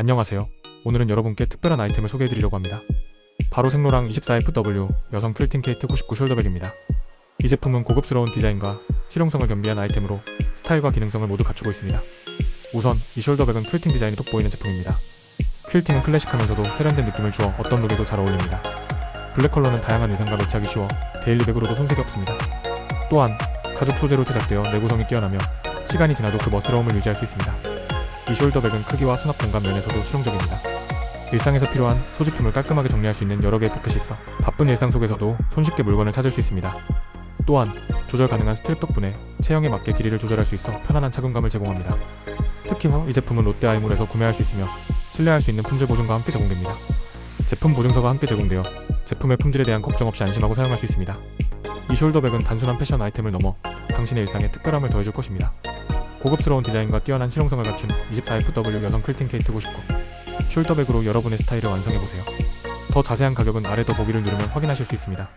안녕하세요. 오늘은 여러분께 특별한 아이템을 소개해드리려고 합니다. 바로 생로랑 24FW 여성 퀼팅 케이트 99 숄더백입니다. 이 제품은 고급스러운 디자인과 실용성을 겸비한 아이템으로 스타일과 기능성을 모두 갖추고 있습니다. 우선 이 숄더백은 퀼팅 디자인이 돋보이는 제품입니다. 퀼팅은 클래식하면서도 세련된 느낌을 주어 어떤 룩에도 잘 어울립니다. 블랙 컬러는 다양한 의상과 매치하기 쉬워 데일리백으로도 손색이 없습니다. 또한 가죽 소재로 제작되어 내구성이 뛰어나며 시간이 지나도 그 멋스러움을 유지할 수 있습니다. 이 숄더백은 크기와 수납 공간 면에서도 실용적입니다. 일상에서 필요한 소지품을 깔끔하게 정리할 수 있는 여러 개의 포켓이 있어 바쁜 일상 속에서도 손쉽게 물건을 찾을 수 있습니다. 또한 조절 가능한 스트랩 덕분에 체형에 맞게 길이를 조절할 수 있어 편안한 착용감을 제공합니다. 특히 이 제품은 롯데 아이몰에서 구매할 수 있으며 신뢰할 수 있는 품질 보증과 함께 제공됩니다. 제품 보증서가 함께 제공되어 제품의 품질에 대한 걱정 없이 안심하고 사용할 수 있습니다. 이 숄더백은 단순한 패션 아이템을 넘어 당신의 일상에 특별함을 더해줄 것입니다. 고급스러운 디자인과 뛰어난 실용성을 갖춘 24FW 여성 퀼팅 케이트 99 숄더백으로 여러분의 스타일을 완성해보세요. 더 자세한 가격은 아래 더 보기를 누르면 확인하실 수 있습니다.